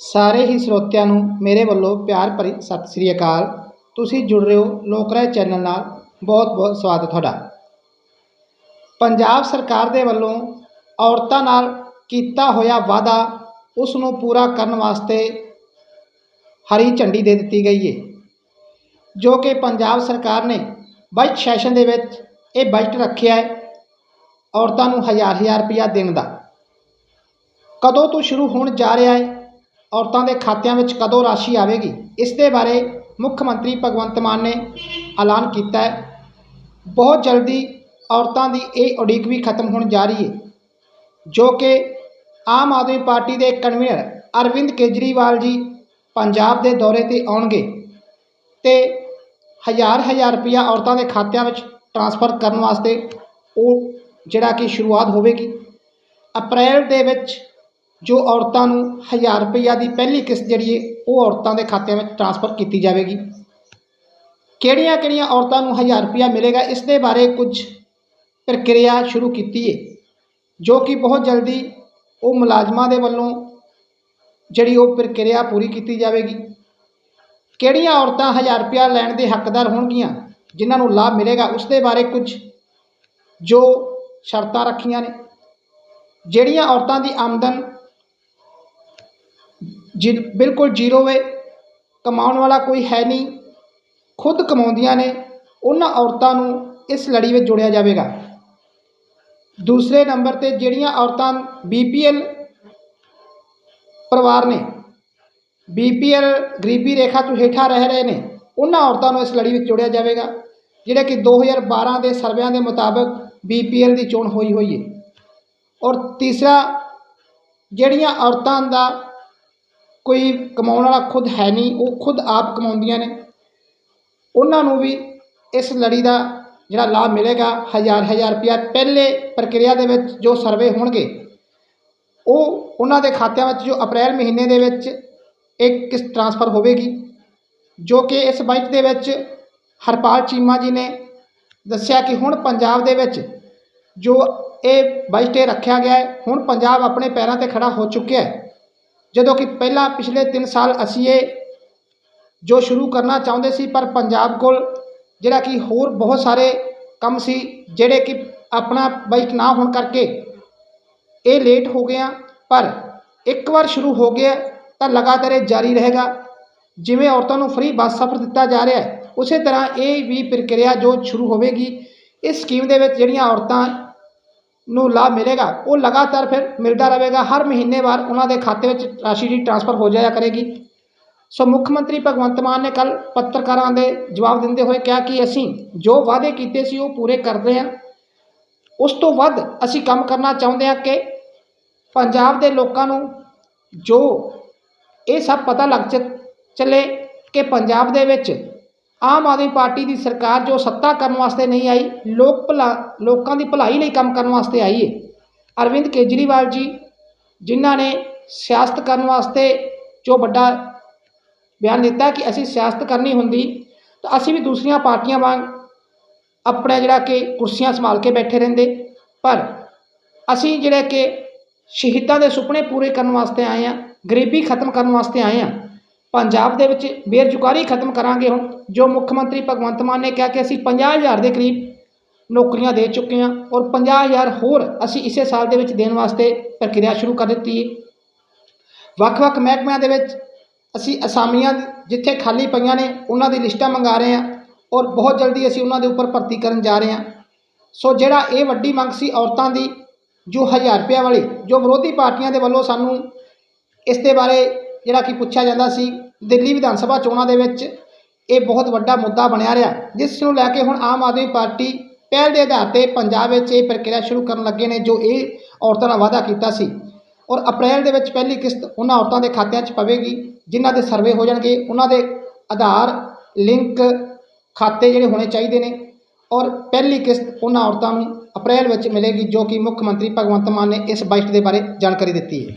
ਸਾਰੇ ਹੀ ਸਰੋਤਿਆਂ ਨੂੰ ਮੇਰੇ ਵੱਲੋਂ ਪਿਆਰ ਭਰੀ ਸਤਿ ਸ੍ਰੀ ਅਕਾਲ। ਤੁਸੀਂ ਜੁੜ ਰਹੇ ਹੋ ਲੋਕ ਰਾਏ ਚੈਨਲ ਨਾਲ। ਬਹੁਤ ਬਹੁਤ ਸਵਾਗਤ ਤੁਹਾਡਾ। ਪੰਜਾਬ ਸਰਕਾਰ ਦੇ ਵੱਲੋਂ ਔਰਤਾਂ ਨਾਲ ਕੀਤਾ ਹੋਇਆ ਵਾਅਦਾ ਉਸ ਨੂੰ ਪੂਰਾ ਕਰਨ ਵਾਸਤੇ ਹਰੀ ਝੰਡੀ ਦੇ ਦਿੱਤੀ ਗਈ ਹੈ ਜੋ ਕਿ ਪੰਜਾਬ ਸਰਕਾਰ ਨੇ ਬਜਟ ਸੈਸ਼ਨ ਦੇ ਵਿੱਚ ਇਹ ਬਜਟ ਰੱਖਿਆ ਹੈ ਔਰਤਾਂ ਨੂੰ ਹਜ਼ਾਰ ਹਜ਼ਾਰ ਰੁਪਇਆ ਦੇਣ ਦਾ। ਕਦੋਂ ਤੋਂ ਸ਼ੁਰੂ ਹੋਣ ਜਾ ਰਿਹਾ ਹੈ? ਔਰਤਾਂ ਦੇ ਖਾਤਿਆਂ ਵਿੱਚ ਕਦੋਂ ਰਾਸ਼ੀ ਆਵੇਗੀ? ਇਸ ਦੇ ਬਾਰੇ ਮੁੱਖ ਮੰਤਰੀ ਭਗਵੰਤ ਮਾਨ ਨੇ ਐਲਾਨ ਕੀਤਾ ਹੈ। ਬਹੁਤ ਜਲਦੀ ਔਰਤਾਂ ਦੀ ਇਹ ਉਡੀਕ ਵੀ ਖਤਮ ਹੋਣ ਜਾ ਰਹੀ ਹੈ, ਜੋ ਕਿ ਆਮ ਆਦਮੀ ਪਾਰਟੀ ਦੇ ਕਨਵੀਨਰ ਅਰਵਿੰਦ ਕੇਜਰੀਵਾਲ ਜੀ ਪੰਜਾਬ ਦੇ ਦੌਰੇ ਤੇ ਆਉਣਗੇ ਤੇ ਹਜ਼ਾਰ ਹਜ਼ਾਰ ਰੁਪਇਆ ਔਰਤਾਂ ਦੇ ਖਾਤਿਆਂ ਵਿੱਚ ਟ੍ਰਾਂਸਫਰ ਕਰਨ ਵਾਸਤੇ ਉਹ ਜਿਹੜਾ ਕਿ ਸ਼ੁਰੂਆਤ ਹੋਵੇਗੀ। ਅਪ੍ਰੈਲ ਦੇ ਵਿੱਚ ਜੋ ਔਰਤਾਂ ਨੂੰ ਹਜ਼ਾਰ ਰੁਪਈਆ ਦੀ ਪਹਿਲੀ ਕਿਸ਼ਤ ਜਿਹੜੀ ਹੈ ਉਹ ਔਰਤਾਂ ਦੇ ਖਾਤਿਆਂ ਵਿੱਚ ਟ੍ਰਾਂਸਫਰ ਕੀਤੀ ਜਾਵੇਗੀ। ਕਿਹੜੀਆਂ ਕਿਹੜੀਆਂ ਔਰਤਾਂ ਨੂੰ ਹਜ਼ਾਰ ਰੁਪਈਆ ਮਿਲੇਗਾ, ਇਸ ਦੇ ਬਾਰੇ ਕੁਝ ਪ੍ਰਕਿਰਿਆ ਸ਼ੁਰੂ ਕੀਤੀ ਹੈ ਜੋ ਕਿ ਬਹੁਤ ਜਲਦੀ ਉਹ ਮੁਲਾਜ਼ਮਾਂ ਦੇ ਵੱਲੋਂ ਜਿਹੜੀ ਉਹ ਪ੍ਰਕਿਰਿਆ ਪੂਰੀ ਕੀਤੀ ਜਾਵੇਗੀ। ਕਿਹੜੀਆਂ ਔਰਤਾਂ ਹਜ਼ਾਰ ਰੁਪਇਆ ਲੈਣ ਦੇ ਹੱਕਦਾਰ ਹੋਣਗੀਆਂ, ਜਿਨ੍ਹਾਂ ਨੂੰ ਲਾਭ ਮਿਲੇਗਾ, ਉਸ ਦੇ ਬਾਰੇ ਕੁਝ ਜੋ ਸ਼ਰਤਾਂ ਰੱਖੀਆਂ ਨੇ। ਜਿਹੜੀਆਂ ਔਰਤਾਂ ਦੀ ਆਮਦਨ ਜੀ ਬਿਲਕੁਲ ਜ਼ੀਰੋ ਹੈ ਕਮਾਉਣ ਵਾਲਾ ਕੋਈ ਹੈ ਨਹੀਂ, ਖੁਦ ਕਮਾਉਂਦੀਆਂ ਨੇ, ਉਹਨਾਂ ਔਰਤਾਂ ਨੂੰ ਇਸ ਲੜੀ ਵਿੱਚ ਜੋੜਿਆ ਜਾਵੇਗਾ। ਦੂਸਰੇ ਨੰਬਰ ਤੇ ਜਿਹੜੀਆਂ ਔਰਤਾਂ ਬੀਪੀਐਲ ਪਰਿਵਾਰ ਨੇ ਬੀਪੀਐਲ ਗਰੀਬੀ ਰੇਖਾ ਤੋਂ ਹੇਠਾਂ ਰਹਿ ਰਹੇ ਨੇ, ਉਹਨਾਂ ਔਰਤਾਂ ਨੂੰ ਇਸ ਲੜੀ ਵਿੱਚ ਜੋੜਿਆ ਜਾਵੇਗਾ, ਜਿਹੜਾ ਕਿ 2012 ਦੇ ਸਰਵਿਆਂ ਦੇ ਮੁਤਾਬਕ ਬੀਪੀਐਲ ਦੀ ਚੋਣ ਹੋਈ ਹੋਈ ਹੈ। ਔਰ ਤੀਸਰਾ, ਜਿਹੜੀਆਂ ਔਰਤਾਂ ਦਾ ਕੋਈ ਕਮਾਉਣ ਵਾਲਾ ਖੁਦ ਹੈ ਨਹੀਂ, ਉਹ ਖੁਦ ਆਪ ਕਮਾਉਂਦੀਆਂ ਨੇ। ਉਹਨਾਂ ਨੂੰ ਵੀ ਇਸ ਲੜੀ ਦਾ ਜਿਹੜਾ ਲਾਭ ਮਿਲੇਗਾ, ਹਜ਼ਾਰ ਹਜ਼ਾਰ ਰੁਪਇਆ ਪਹਿਲੇ ਪ੍ਰਕਿਰਿਆ ਦੇ ਵਿੱਚ ਜੋ ਸਰਵੇ ਹੋਣਗੇ, ਉਹ ਉਹਨਾਂ ਦੇ ਖਾਤਿਆਂ ਵਿੱਚ ਜੋ ਅਪ੍ਰੈਲ ਮਹੀਨੇ ਦੇ ਵਿੱਚ ਇੱਕ ਕਿਸ਼ਤ ਟ੍ਰਾਂਸਫਰ ਹੋਵੇਗੀ, ਜੋ ਕਿ ਇਸ ਬਜਟ ਦੇ ਵਿੱਚ ਹਰਪਾਲ ਚੀਮਾ ਜੀ ਨੇ ਦੱਸਿਆ ਕਿ ਹੁਣ ਪੰਜਾਬ ਦੇ ਵਿੱਚ ਜੋ ਇਹ ਬਜਟ ਇਹ ਰੱਖਿਆ ਗਿਆ ਹੈ, ਹੁਣ ਪੰਜਾਬ ਆਪਣੇ ਪੈਰਾਂ ਤੇ ਖੜਾ ਹੋ ਚੁੱਕਿਆ ਹੈ। ਜਦੋਂ ਕਿ ਪਹਿਲਾਂ ਪਿਛਲੇ 3 ਸਾਲ ਅਸੀਂ ਇਹ ਜੋ ਸ਼ੁਰੂ ਕਰਨਾ ਚਾਹੁੰਦੇ ਸੀ, ਪਰ ਪੰਜਾਬ ਕੋਲ ਜਿਹੜਾ ਕਿ ਹੋਰ ਬਹੁਤ ਸਾਰੇ ਕੰਮ ਸੀ, ਜਿਹੜੇ ਕਿ ਆਪਣਾ ਬਜਟ ਨਾ ਹੋਣ ਕਰਕੇ ਇਹ ਲੇਟ ਹੋ ਗਿਆ ਪਰ ਇੱਕ ਵਾਰ ਸ਼ੁਰੂ ਹੋ ਗਿਆ ਤਾਂ ਲਗਾਤਾਰ ਇਹ ਜਾਰੀ ਰਹੇਗਾ। ਜਿਵੇਂ ਔਰਤਾਂ ਨੂੰ ਫ੍ਰੀ ਬੱਸ ਸਫ਼ਰ ਦਿੱਤਾ ਜਾ ਰਿਹਾ ਹੈ, ਉਸੇ ਤਰ੍ਹਾਂ ਇਹ ਵੀ ਪ੍ਰਕਿਰਿਆ ਜੋ ਸ਼ੁਰੂ ਹੋਵੇਗੀ। ਇਸ ਸਕੀਮ ਦੇ ਵਿੱਚ ਜਿਹੜੀਆਂ ਔਰਤਾਂ ਨੂੰ ਲਾਭ ਮਿਲੇਗਾ। ਉਹ ਲਗਾਤਾਰ ਫਿਰ ਮਿਲਦਾ ਰਹੇਗਾ। ਹਰ ਮਹੀਨੇ ਬਾਅਦ ਉਹਨਾਂ ਦੇ ਖਾਤੇ ਵਿੱਚ ਰਾਸ਼ੀ ਦੀ ਟ੍ਰਾਂਸਫਰ ਹੋ ਜਾਇਆ ਕਰੇਗੀ। ਸੋ ਮੁੱਖ ਮੰਤਰੀ ਭਗਵੰਤ ਮਾਨ ਨੇ ਕੱਲ ਪੱਤਰਕਾਰਾਂ ਦੇ ਜਵਾਬ ਦਿੰਦੇ ਹੋਏ ਕਿਹਾ ਕਿ ਅਸੀਂ ਜੋ ਵਾਅਦੇ ਕੀਤੇ ਸੀ ਉਹ ਪੂਰੇ ਕਰਦੇ ਹਾਂ। ਉਸ ਤੋਂ ਵੱਧ ਅਸੀਂ ਕੰਮ ਕਰਨਾ ਚਾਹੁੰਦੇ ਹਾਂ ਕਿ ਪੰਜਾਬ ਦੇ ਲੋਕਾਂ ਨੂੰ ਜੋ ਇਹ ਸਭ ਪਤਾ ਲੱਗ ਚੱਲੇ ਕਿ ਪੰਜਾਬ ਦੇ ਵਿੱਚ ਆਮ ਆਦਮੀ ਪਾਰਟੀ ਦੀ ਸਰਕਾਰ ਜੋ ਸੱਤਾ ਕਰਨ ਵਾਸਤੇ ਨਹੀਂ ਆਈ, ਲੋਕ ਭਲਾ, ਲੋਕਾਂ ਦੀ ਭਲਾਈ ਲਈ ਕੰਮ ਕਰਨ ਵਾਸਤੇ ਆਈ ਹੈ ਅਰਵਿੰਦ ਕੇਜਰੀਵਾਲ ਜੀ, ਜਿਨ੍ਹਾਂ ਨੇ ਸਿਆਸਤ ਕਰਨ ਵਾਸਤੇ ਜੋ ਵੱਡਾ ਬਿਆਨ ਦਿੱਤਾ ਕਿ ਅਸੀਂ ਸਿਆਸਤ ਕਰਨੀ ਹੁੰਦੀ, ਤਾਂ ਅਸੀਂ ਵੀ ਦੂਸਰੀਆਂ ਪਾਰਟੀਆਂ ਵਾਂਗ ਆਪਣਾ ਜਿਹੜਾ ਕਿ ਕੁਰਸੀਆਂ ਸੰਭਾਲ ਕੇ ਬੈਠੇ ਰਹਿੰਦੇ। ਪਰ ਅਸੀਂ ਜਿਹੜੇ ਕਿ ਸ਼ਹੀਦਾਂ ਦੇ ਸੁਪਨੇ ਪੂਰੇ ਕਰਨ ਵਾਸਤੇ ਆਏ ਹਾਂ, ਗਰੀਬੀ ਖਤਮ ਕਰਨ ਵਾਸਤੇ ਆਏ ਹਾਂ। ਪੰਜਾਬ ਦੇ ਵਿੱਚ ਬੇਰੁਜ਼ਗਾਰੀ ਖਤਮ ਕਰਾਂਗੇ ਹੁਣ, ਜੋ ਮੁੱਖ ਮੰਤਰੀ ਭਗਵੰਤ ਮਾਨ ਨੇ ਕਿਹਾ ਕਿ ਅਸੀਂ 50000 ਦੇ ਕਰੀਬ ਨੌਕਰੀਆਂ ਦੇ ਚੁੱਕੇ ਹਾਂ ਔਰ 50000 ਹੋਰ ਅਸੀਂ ਇਸੇ ਸਾਲ ਦੇ ਵਿੱਚ ਦੇਣ ਵਾਸਤੇ ਪ੍ਰਕਿਰਿਆ ਸ਼ੁਰੂ ਕਰ ਦਿੱਤੀ ਹੈ। ਵੱਖ-ਵੱਖ ਮਹਿਕਮਿਆਂ ਦੇ ਵਿੱਚ ਅਸੀਂ ਅਸਾਮੀਆਂ ਜਿੱਥੇ ਖਾਲੀ ਪਈਆਂ ਨੇ, ਉਹਨਾਂ ਦੀ ਲਿਸਟਾਂ ਮੰਗਾ ਰਹੇ ਹਾਂ ਔਰ ਬਹੁਤ ਜਲਦੀ ਅਸੀਂ ਉਹਨਾਂ ਦੇ ਉੱਪਰ ਭਰਤੀ ਕਰਨ ਜਾ ਰਹੇ ਹਾਂ। ਸੋ ਜਿਹੜਾ ਇਹ ਵੱਡੀ ਮੰਗ ਸੀ ਔਰਤਾਂ ਦੀ, ਜੋ 1000 ਰੁਪਏ ਵਾਲੀ, ਜੋ ਵਿਰੋਧੀ ਪਾਰਟੀਆਂ ਦੇ ਵੱਲੋਂ ਸਾਨੂੰ ਇਸ ਦੇ ਬਾਰੇ ਜਿਹੜਾ ਕਿ ਪੁੱਛਿਆ ਜਾਂਦਾ ਸੀ ਦਿੱਲੀ ਵਿਧਾਨ ਸਭਾ ਚੋਣਾਂ ਦੇ ਵਿੱਚ ਇਹ ਬਹੁਤ ਵੱਡਾ ਮੁੱਦਾ ਬਣਿਆ ਰਿਹਾ। ਜਿਸ ਨੂੰ ਲੈ ਕੇ ਹੁਣ ਆਮ ਆਦਮੀ ਪਾਰਟੀ ਪਹਿਲ ਦੇ ਆਧਾਰ ਤੇ ਪੰਜਾਬ ਵਿੱਚ ਇਹ ਪ੍ਰਕਿਰਿਆ ਸ਼ੁਰੂ ਕਰਨ ਲੱਗੇ ਨੇ ਜੋ ਇਹ ਔਰਤਾਂ ਨਾਲ ਵਾਅਦਾ ਕੀਤਾ ਸੀ। ਔਰ ਅਪ੍ਰੈਲ ਦੇ ਵਿੱਚ ਪਹਿਲੀ ਕਿਸ਼ਤ ਉਹਨਾਂ ਔਰਤਾਂ ਦੇ ਖਾਤਿਆਂ 'ਚ ਪਵੇਗੀ, ਜਿਨ੍ਹਾਂ ਦੇ ਸਰਵੇ ਹੋ ਜਾਣਗੇ। ਉਹਨਾਂ ਦੇ ਆਧਾਰ ਲਿੰਕ ਖਾਤੇ ਜਿਹੜੇ ਹੋਣੇ ਚਾਹੀਦੇ ਨੇ। ਔਰ ਪਹਿਲੀ ਕਿਸ਼ਤ ਉਹਨਾਂ ਔਰਤਾਂ ਨੂੰ ਅਪ੍ਰੈਲ ਵਿੱਚ ਮਿਲੇਗੀ, ਜੋ ਕਿ ਮੁੱਖ ਮੰਤਰੀ ਭਗਵੰਤ ਮਾਨ ਨੇ ਇਸ ਬਜਟ ਦੇ ਬਾਰੇ ਜਾਣਕਾਰੀ ਦਿੱਤੀ ਹੈ।